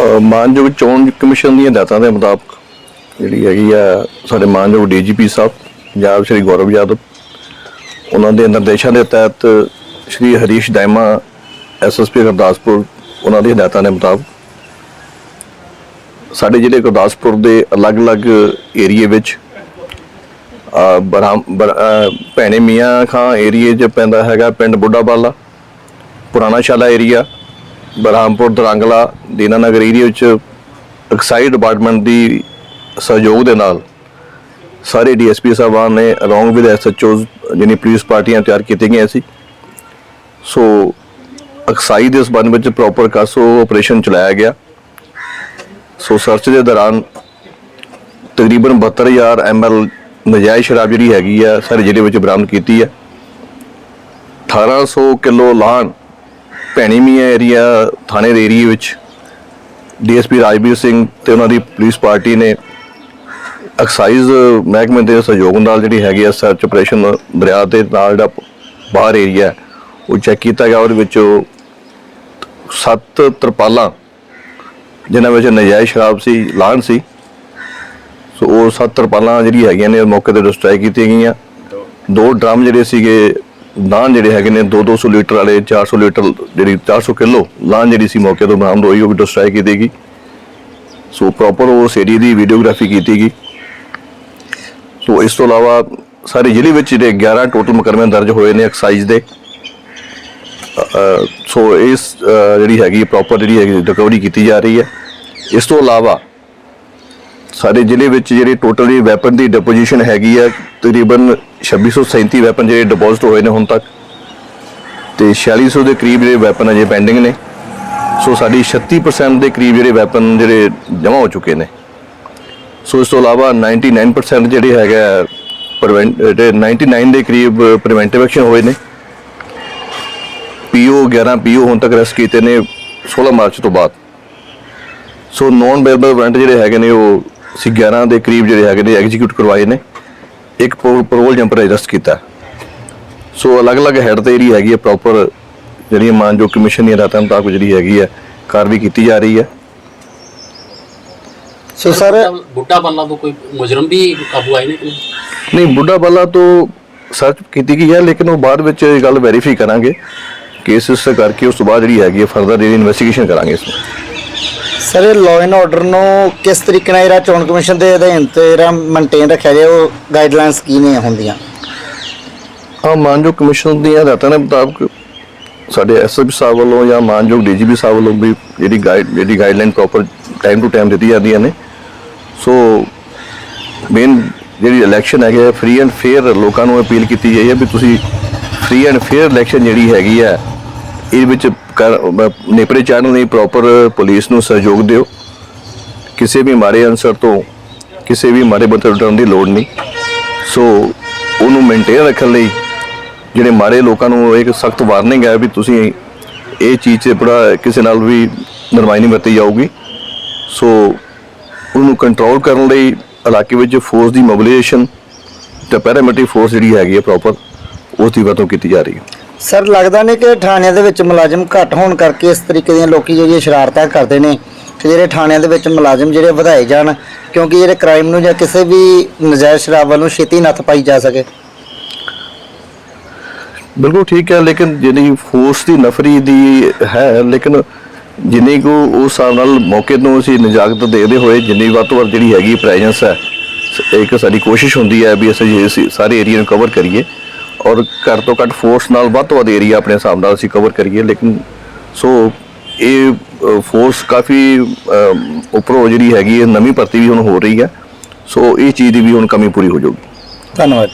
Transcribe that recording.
ਮਾਨਯੋਗ ਚੋਣ ਕਮਿਸ਼ਨ ਦੀਆਂ ਹਦਾਇਤਾਂ ਦੇ ਮੁਤਾਬਕ ਜਿਹੜੀ ਹੈਗੀ ਆ ਸਾਡੇ ਮਾਨਯੋਗ ਡੀਜੀਪੀ ਸਾਹਿਬ, ਪੰਜਾਬ ਸ਼੍ਰੀ ਗੌਰਵ ਯਾਦਵ, ਉਹਨਾਂ ਦੇ ਨਿਰਦੇਸ਼ਾਂ ਦੇ ਤਹਿਤ ਸ਼੍ਰੀ ਹਰੀਸ਼ ਦੈਮਾ ਐਸਐਸਪੀ ਗੁਰਦਾਸਪੁਰ, ਉਹਨਾਂ ਦੀ ਹਦਾਇਤਾਂ ਦੇ ਮੁਤਾਬਕ ਸਾਡੇ ਜ਼ਿਲ੍ਹੇ ਗੁਰਦਾਸਪੁਰ ਦੇ ਅਲੱਗ-ਅਲੱਗ ਏਰੀਏ ਵਿੱਚ ਬਰਾਮ ਬਰ- ਭੈਣੇ ਮੀਆਂ ਖਾਂ ਏਰੀਏ 'ਚ ਪੈਂਦਾ ਹੈਗਾ ਪਿੰਡ ਬੁੱਢਾਬਾਲਾ ਪੁਰਾਣਾ ਸ਼ਾਲਾ ਏਰੀਆ ਬਰਹਾਮਪੁਰ ਦਰੰਗਲਾ ਦੀਨਾਨਗਰ ਏਰੀਆ ਵਿੱਚ ਐਕਸਾਈਜ਼ ਡਿਪਾਰਟਮੈਂਟ ਦੀ ਸਹਿਯੋਗ ਦੇ ਨਾਲ ਸਾਰੇ ਡੀਐਸਪੀ ਸਾਹਿਬਾਨ ਨੇ ਅਲੋਂਗ ਵਿਦ ਐਸਐਚਓਜ਼ ਜਿਹਨੇ ਪੁਲਿਸ ਪਾਰਟੀਆਂ ਤਿਆਰ ਕੀਤੀਆਂ ਗਈਆਂ ਸੀ। ਸੋ ਐਕਸਾਈਜ਼ ਦੇ ਸੰਬੰਧ ਵਿੱਚ ਪ੍ਰੋਪਰ ਕਾਸੋ ਆਪਰੇਸ਼ਨ ਚਲਾਇਆ ਗਿਆ। ਸੋ ਸਰਚ ਦੇ ਦੌਰਾਨ ਤਕਰੀਬਨ 72000 ਐਮਐਲ ਨਜਾਇਜ਼ ਸ਼ਰਾਬ ਜਿਹੜੀ ਹੈਗੀ ਆ, ਸਾਰੇ ਜ਼ਿਲ੍ਹੇ ਵਿੱਚ ਬਰਾਮਦ ਕੀਤੀ ਹੈ 1800 ਕਿਲੋ ਲਾਹਣ ਭੈਣੀ ਮੀਆਂ ਏਰੀਆ ਥਾਣੇ ਦੇ ਏਰੀਏ ਵਿੱਚ। ਡੀਐਸਪੀ ਰਾਜਵੀਰ ਸਿੰਘ ਤੇ ਉਹਨਾਂ ਦੀ ਪੁਲਿਸ ਪਾਰਟੀ ਨੇ ਐਕਸਾਈਜ਼ ਮਹਿਕਮੇ ਦੇ ਸਹਿਯੋਗ ਨਾਲ ਜਿਹੜੀ ਹੈਗੀ ਆ ਸਰਚ ਆਪਰੇਸ਼ਨ ਦਰਿਆ ਦੇ ਨਾਲ ਜਿਹੜਾ ਬਾਹਰ ਏਰੀਆ ਉਹ ਚੈੱਕ ਕੀਤਾ ਗਿਆ। ਉਹਦੇ ਵਿੱਚ ਸੱਤ ਤਰਪਾਲਾਂ, ਜਿਨ੍ਹਾਂ ਵਿੱਚ ਨਜਾਇਜ਼ ਸ਼ਰਾਬ ਸੀ, ਲਾਹਣ ਸੀ। ਸੋ ਉਹ ਸੱਤ ਤਰਪਾਲਾਂ ਜਿਹੜੀ ਹੈਗੀਆਂ ਨੇ ਮੌਕੇ ਤੇ ਡਿਸਟਰਾਈ ਕੀਤੀਆਂ ਗਈਆਂ। ਦੋ ਡਰਮ ਜਿਹੜੇ ਸੀਗੇ ਲਾਹਣ ਜਿਹੜੇ ਹੈਗੇ ਨੇ 2-200 ਲੀਟਰ ਵਾਲੇ 400 ਲੀਟਰ ਜਿਹੜੀ 400 ਕਿਲੋ ਲਾਹਣ ਜਿਹੜੀ ਸੀ ਮੌਕੇ ਤੋਂ ਬਰਾਮਦ ਹੋਈ, ਉਹ ਵੀ ਡਿਸਟਰਾਈ ਕੀਤੀ ਗਈ। ਸੋ ਪ੍ਰੋਪਰ ਉਸ ਏਰੀਆ ਦੀ ਵੀਡੀਓਗ੍ਰਾਫੀ ਕੀਤੀ ਗਈ। ਸੋ ਇਸ ਤੋਂ ਇਲਾਵਾ ਸਾਰੇ ਜ਼ਿਲ੍ਹੇ ਵਿੱਚ ਜਿਹੜੇ 11 ਟੋਟਲ ਮੁਕਰਮੇ ਦਰਜ ਹੋਏ ਨੇ ਐਕਸਾਈਜ਼ ਦੇ। ਸੋ ਇਸ ਜਿਹੜੀ ਹੈਗੀ ਪ੍ਰੋਪਰ ਜਿਹੜੀ ਹੈਗੀ ਰਿਕਵਰੀ ਕੀਤੀ ਜਾ ਰਹੀ ਹੈ। ਇਸ ਤੋਂ ਇਲਾਵਾ ਸਾਡੇ ਜ਼ਿਲ੍ਹੇ ਵਿੱਚ ਜਿਹੜੇ ਟੋਟਲ ਦੀ ਵੈਪਨ ਦੀ ਡਿਪੋਜੀਸ਼ਨ ਹੈਗੀ ਆ, ਤਕਰੀਬਨ 2637 ਵੈਪਨ ਜਿਹੜੇ ਡਿਪੋਜ਼ਿਟ ਹੋਏ ਨੇ ਹੁਣ ਤੱਕ। ਤੇ 4600 ਦੇ ਕਰੀਬ ਜਿਹੜੇ ਵੈਪਨ ਅਜੇ ਪੈਂਡਿੰਗ ਨੇ। ਸੋ ਸਾਡੀ 36% ਦੇ ਕਰੀਬ ਜਿਹੜੇ ਵੈਪਨ ਜਿਹੜੇ ਜਮ੍ਹਾਂ ਹੋ ਚੁੱਕੇ ਨੇ। ਸੋ ਇਸ ਤੋਂ ਇਲਾਵਾ 99% ਜਿਹੜੇ ਹੈਗਾ ਪ੍ਰੀਵੈਂਟ ਜਿਹੜੇ 99 ਦੇ ਕਰੀਬ ਪ੍ਰੀਵੈਂਟਿਵ ਐਕਸ਼ਨ ਹੋਏ ਨੇ। ਪੀਓ 11 ਪੀਓ ਹੁਣ ਤੱਕ ਰੈਸਟ ਕੀਤੇ ਨੇ 16 ਮਾਰਚ ਤੋਂ ਬਾਅਦ। ਸੋ ਨੌਨ ਬੇਲਬਲ ਵਾਰੰਟ ਜਿਹੜੇ ਹੈਗੇ ਨੇ ਉਹ ਸੀ 11 ਦੇ ਕਰੀਬ ਜਿਹੜੇ ਹੈਗੇ ਨੇ ਐਗਜ਼ੀਕਿਊਟ ਕਰਵਾਏ ਨੇ। ਇੱਕ ਪਰੋਲ ਜੰਪਰ ਅਰੈਸਟ ਕੀਤਾ। ਸੋ ਅਲੱਗ-ਅਲੱਗ ਹੈਡ ਤੇ ਜਿਹੜੀ ਹੈਗੀ ਹੈ ਪ੍ਰੋਪਰ ਜਿਹੜੀ ਮਾਨਯੋਗ ਕਮਿਸ਼ਨ ਦੀਆਂ ਹਦਾਇਤਾਂ ਮੁਤਾਬਕ ਜਿਹੜੀ ਹੈਗੀ ਹੈ ਕਾਰਵਾਈ ਕੀਤੀ ਜਾ ਰਹੀ ਹੈ। ਸੋ ਸਰ ਬੁੱਢਾ ਬੱਲਾ ਤੋਂ ਕੋਈ ਮੁਜਰਮ ਵੀ ਕਾਬੂ ਆਏ ਨੇ ਨਹੀਂ? ਨਹੀਂ ਬੁੱਢਾ ਬੱਲਾ ਤੋਂ ਸਰਚ ਕੀਤੀ ਗਈ ਹੈ ਲੇਕਿਨ ਉਹ ਬਾਅਦ ਵਿੱਚ ਇਹ ਗੱਲ ਵੈਰੀਫਾਈ ਕਰਾਂਗੇ। ਕੇਸਿਸ ਕਰਕੇ ਉਸ ਤੋਂ ਬਾਅਦ ਜਿਹੜੀ ਹੈਗੀ ਹੈ ਫਰਦਰ ਜਿਹੜੀ ਇਨਵੈਸਟੀਗੇਸ਼ਨ ਕਰਾਂਗੇ ਇਸ ਨੂੰ। ਸਰ, ਇਹ ਲਾਅ ਐਂਡ ਆਰਡਰ ਨੂੰ ਕਿਸ ਤਰੀਕੇ ਨਾਲ ਜਿਹੜਾ ਚੋਣ ਕਮਿਸ਼ਨ ਦੇ ਅਧੀਨ ਤੇ ਜਿਹੜਾ ਮੇਨਟੇਨ ਰੱਖਿਆ ਜਾਏ ਉਹ ਗਾਈਡਲਾਈਨਸ ਕੀ ਨੇ ਹੁੰਦੀਆਂ? ਹਾਂ ਮਾਨਯੋਗ ਕਮਿਸ਼ਨ ਦੀਆਂ ਹਦਾਇਤਾਂ ਦੇ ਮੁਤਾਬਕ ਸਾਡੇ ਐਸਐਸਪੀ ਸਾਹਿਬ ਵੱਲੋਂ ਜਾਂ ਮਾਨਯੋਗ ਡੀਜੀਪੀ ਸਾਹਿਬ ਵੱਲੋਂ ਵੀ ਜਿਹੜੀ ਗਾਈਡ ਜਿਹੜੀ guideline proper time to time ਦਿੱਤੀ ਜਾਂਦੀਆਂ ਨੇ। ਸੋ ਮੇਨ ਜਿਹੜੀ ਇਲੈਕਸ਼ਨ ਹੈਗੀ ਫ੍ਰੀ ਐਂਡ ਫੇਅਰ ਲੋਕਾਂ ਨੂੰ ਅਪੀਲ ਕੀਤੀ ਗਈ ਹੈ ਵੀ ਤੁਸੀਂ ਫ੍ਰੀ ਐਂਡ ਫੇਅਰ ਇਲੈਕਸ਼ਨ ਜਿਹੜੀ ਹੈਗੀ ਹੈ, ਇਹ ਵਿੱਚ ਨੇਪਰੇ ਚਾੜਨ ਲਈ ਪ੍ਰੋਪਰ ਪੁਲਿਸ ਨੂੰ ਸਹਿਯੋਗ ਦਿਓ। ਕਿਸੇ ਵੀ ਮਾਰੇ ਅਨਸਰ ਤੋਂ, ਕਿਸੇ ਵੀ ਮਾਰੇ ਬੰਦੇ ਡਰਨ ਦੀ ਲੋੜ ਨਹੀਂ। ਸੋ ਉਹਨੂੰ ਮੇਨਟੇਨ ਰੱਖਣ ਲਈ ਜਿਹੜੇ ਮਾਰੇ ਲੋਕਾਂ ਨੂੰ ਇੱਕ ਸਖਤ ਵਾਰਨਿੰਗ ਹੈ ਵੀ ਤੁਸੀਂ ਇਹ ਚੀਜ਼ 'ਤੇ ਬੜਾ ਕਿਸੇ ਨਾਲ ਵੀ ਨਰਮਾਈ ਨਹੀਂ ਵਰਤੀ ਜਾਊਗੀ। ਸੋ ਉਹਨੂੰ ਕੰਟਰੋਲ ਕਰਨ ਲਈ ਇਲਾਕੇ ਵਿੱਚ ਫੋਰਸ ਦੀ ਮੋਬਿਲਾਈਜੇਸ਼ਨ ਤੇ ਪੈਰਾਮਿਲਟਰੀ ਫੋਰਸ ਜਿਹੜੀ ਹੈਗੀ ਹੈ ਪ੍ਰੋਪਰ ਉਸ ਦੀ ਵਰਤੋਂ ਕੀਤੀ ਜਾ ਰਹੀ ਹੈ। ਸਰ, ਲੱਗਦਾ ਨਹੀਂ ਕਿ ਥਾਣਿਆਂ ਦੇ ਵਿੱਚ ਮੁਲਾਜ਼ਮ ਘੱਟ ਹੋਣ ਕਰਕੇ ਇਸ ਤਰੀਕੇ ਦੀਆਂ ਲੋਕੀ ਜਿਹੜੀਆਂ ਸ਼ਰਾਰਤਾਂ ਕਰਦੇ ਨੇ ਕਿ ਜਿਹੜੇ ਥਾਣਿਆਂ ਦੇ ਵਿੱਚ ਮੁਲਾਜ਼ਮ ਜਿਹੜੇ ਵਧਾਏ ਜਾਣ, ਕਿਉਂਕਿ ਜਿਹੜੇ ਕ੍ਰਾਈਮ ਨੂੰ ਜਾਂ ਕਿਸੇ ਵੀ ਨਜਾਇਜ਼ ਸ਼ਰਾਬ ਵੱਲ ਛੇਤੀ ਨੱਥ ਪਾਈ ਜਾ ਸਕੇ। ਬਿਲਕੁਲ ਠੀਕ ਹੈ, ਲੇਕਿਨ ਜਿਹੜੀ ਫੋਰਸ ਦੀ ਨਫਰੀ ਦੀ ਹੈ, ਲੇਕਿਨ ਜਿੰਨੀ ਕੋ ਉਸ ਹਿਸਾਬ ਨਾਲ ਮੌਕੇ ਤੋਂ ਅਸੀਂ ਨਜਾਕਤ ਦੇਖਦੇ ਹੋਏ ਜਿੰਨੀ ਵੱਧ ਤੋਂ ਵੱਧ ਜਿਹੜੀ ਹੈਗੀ ਪ੍ਰੈਜ਼ੈਂਸ ਹੈ, ਇੱਕ ਸਾਡੀ ਕੋਸ਼ਿਸ਼ ਹੁੰਦੀ ਹੈ ਵੀ ਅਸੀਂ ਸਾਰੇ ਏਰੀਆ ਨੂੰ ਕਵਰ ਕਰੀਏ। ਔਰ ਘੱਟ ਤੋਂ ਘੱਟ ਫੋਰਸ ਨਾਲ ਵੱਧ ਤੋਂ ਵੱਧ ਏਰੀਆ ਆਪਣੇ ਹਿਸਾਬ ਨਾਲ ਅਸੀਂ ਕਵਰ ਕਰੀਏ ਲੇਕਿਨ ਸੋ ਇਹ ਫੋਰਸ ਕਾਫੀ ਅਮ, ਉੱਪਰੋਂ ਜਿਹੜੀ ਹੈਗੀ ਹੈ ਨਵੀਂ ਭਰਤੀ ਵੀ ਹੁਣ ਹੋ ਰਹੀ ਹੈ ਸੋ ਇਹ ਚੀਜ਼ ਦੀ ਵੀ ਹੁਣ ਕਮੀ ਪੂਰੀ ਹੋ ਜਾਊਗੀ। ਧੰਨਵਾਦ